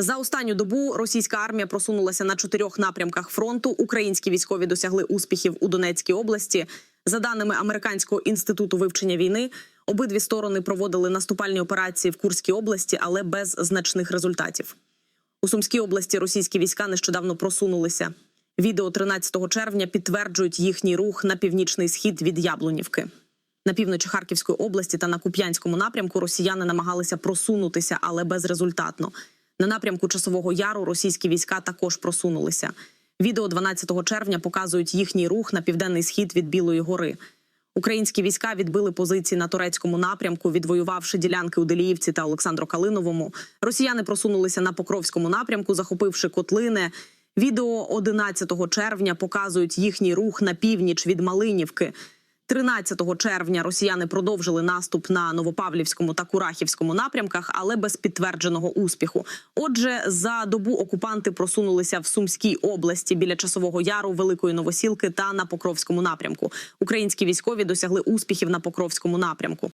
За останню добу російська армія просунулася на чотирьох напрямках фронту. Українські військові досягли успіхів у Донецькій області. За даними Американського інституту вивчення війни, обидві сторони проводили наступальні операції в Курській області, але без значних результатів. У Сумській області російські війська нещодавно просунулися. Відео 13 червня підтверджують їхній рух на північний схід від Яблунівки. На півночі Харківської області та на Куп'янському напрямку росіяни намагалися просунутися, але безрезультатно. На напрямку Часового Яру російські війська також просунулися. Відео 12 червня показують їхній рух на південний схід від Білої гори. Українські війська відбили позиції на турецькому напрямку, відвоювавши ділянки у Деліївці та Олександро-Калиновому. Росіяни просунулися на Покровському напрямку, захопивши котлини. Відео 11 червня показують їхній рух на північ від Малинівки. 13 червня росіяни продовжили наступ на Новопавлівському та Курахівському напрямках, але без підтвердженого успіху. Отже, за добу окупанти просунулися в Сумській області біля часового яру, Великої Новосілки та на Покровському напрямку. Українські військові досягли успіхів на Покровському напрямку.